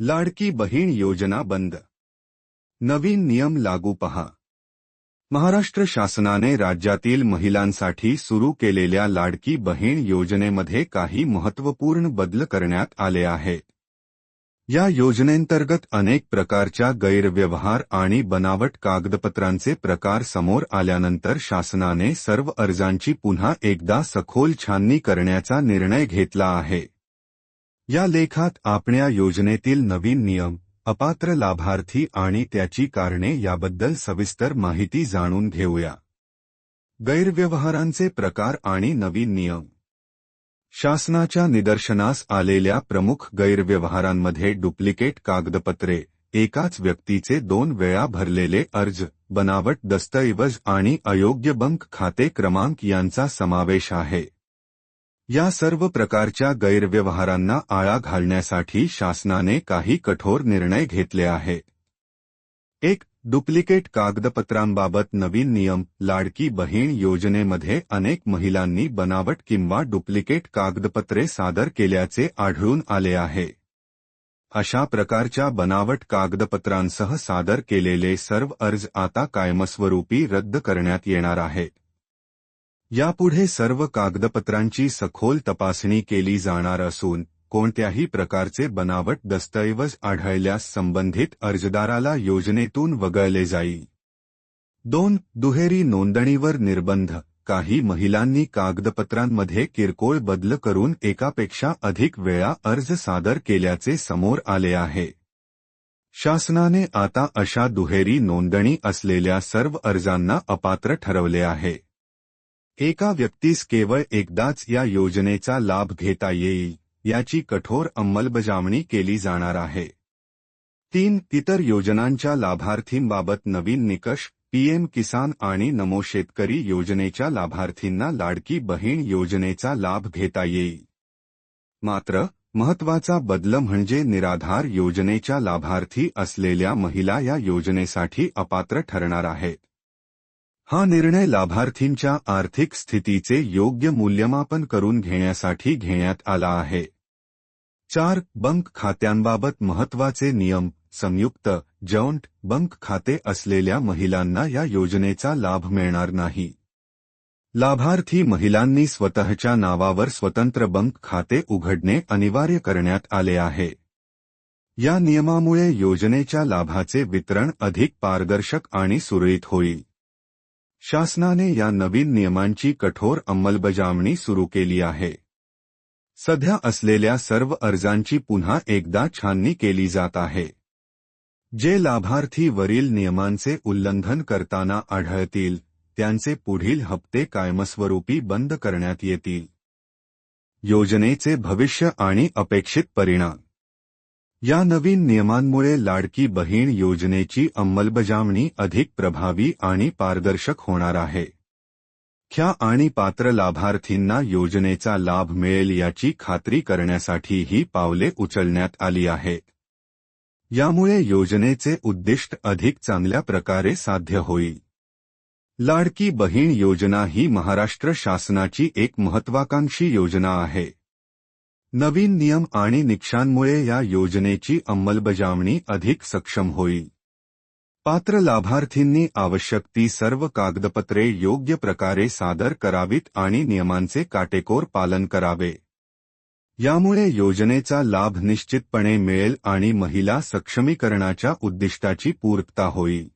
लाडकी बहीण योजना बंद. नवीन नियम लागू पहा. महाराष्ट्र शासनाने राज्यातील महिलांसाठी सुरू केलेल्या लाडकी बहीण योजनेमध्ये काही महत्त्वपूर्ण बदल करण्यात आले आहेत या योजनेंतर्गत अनेक प्रकारच्या गैरव्यवहार आणि बनावट कागदपत्रांचे प्रकार समोर आल्यानंतर शासनाने सर्व अर्जांची पुन्हा एकदा सखोल छाननी करण्याचा निर्णय घेतला आहे. या लेखात आपण या योजनेतील नवीन नियम अपात्र लाभार्थी आणि त्याची कारणे याबद्दल सविस्तर माहिती जाणून घेऊया. गैरव्यवहारांचे प्रकार आणि नवीन नियम. शासनाच्या निदर्शनास आलेल्या प्रमुख गैरव्यवहारांमध्ये डुप्लिकेट कागदपत्रे एकाच व्यक्तीचे दोन वेळा भरलेले अर्ज बनावट दस्तऐवज आणि अयोग्य बंक खाते क्रमांक यांचा समावेश आहे. या सर्व प्रकारच्या गैरव्यवहारांना आळा घालण्यासाठी शासनाने काही कठोर निर्णय घेतले आहे. एक डुप्लिकेट कागदपत्रांबाबत नवीन नियम लाडकी बहीण योजनेमध्ये अनेक महिलांनी बनावट किंवा डुप्लिकेट कागदपत्रे सादर केल्याचे आढळून आले आहे. अशा प्रकारच्या बनावट कागदपत्रांसह सादर केलेले सर्व अर्ज आता कायमस्वरूपी रद्द करण्यात येणार आहेत यापुढे सर्व कागदपत्रांची सखोल तपासणी केली जाणार असून कोणत्याही प्रकारचे बनावट दस्तऐवज आढळल्यास संबंधित अर्जदाराला योजनेतून वगळले जाईल. दोन दुहेरी नोंदणीवर निर्बंध. काही महिलांनी कागदपत्रांमध्ये किरकोळ बदल करून एकापेक्षा अधिक वेळा अर्ज सादर केल्याचे समोर आले आहे. शासनाने आता अशा दुहेरी नोंदणी असलेल्या सर्व अर्जांना अपात्र ठरवले आहे. एका व्यक्तीस केवळ एकदाच या योजनेचा लाभ घेता येईल याची कठोर अंमलबजावणी केली जाणार आहे. तीन इतर योजनांच्या लाभार्थींबाबत नवीन निकष पीएम किसान आणि नमो शेतकरी योजनेच्या लाभार्थींना लाडकी बहीण योजनेचा लाभ घेता येईल. मात्र महत्त्वाचा बदल म्हणजे निराधार योजनेच्या लाभार्थी असलेल्या महिला या योजनेसाठी अपात्र ठरणार आहेत. हा निर्णय लाभार्थींच्या आर्थिक स्थितीचे योग्य मूल्यमापन करून घेण्यासाठी घेण्यात आला आहे. चार बंक खात्यांबाबत महत्त्वाचे नियम संयुक्त जॉन्ट बंक खाते असलेल्या महिलांना या योजनेचा लाभ मिळणार नाही. लाभार्थी महिलांनी स्वतःच्या नावावर स्वतंत्र बंक खाते उघडणे अनिवार्य करण्यात आले आहे. या नियमामुळे योजनेच्या लाभाचे वितरण अधिक पारदर्शक आणि सुरळीत होईल. शासनाने या नवीन नियमांची कठोर अंमलबजावणी सुरू केली आहे. सध्या असलेल्या सर्व अर्जांची पुन्हा एकदा छाननी केली जात आहे. जे लाभार्थी वरील नियमांचे उल्लंघन करताना आढळतील त्यांचे पुढील हप्ते कायमस्वरूपी बंद करण्यात येतील. योजनेचे भविष्य आणि अपेक्षित परिणाम. या नवीन नियमांमुळे लाडकी बहीण योजनेची अंमलबजावणी अधिक प्रभावी आणि पारदर्शक होणार आहे. ख्या आणि पात्र लाभार्थींना योजनेचा लाभ मिळेल याची खात्री करण्यासाठी ही पावले उचलण्यात आली आहेत. यामुळे योजनेचे उद्दिष्ट अधिक चांगल्या प्रकारे साध्य होईल. लाडकी बहीण योजना ही महाराष्ट्र शासनाची एक महत्वाकांक्षी योजना आहे. नवीन नियम आणि निकषांमुळे या योजनेची अंमलबजावणी अधिक सक्षम होईल. पात्र लाभार्थींनी आवश्यक ती सर्व कागदपत्रे योग्य प्रकारे सादर करावीत आणि नियमांचे काटेकोर पालन करावे. यामुळे योजनेचा लाभ निश्चितपणे मिळेल आणि महिला सक्षमीकरणाच्या उद्दिष्टाची पूर्तता होईल.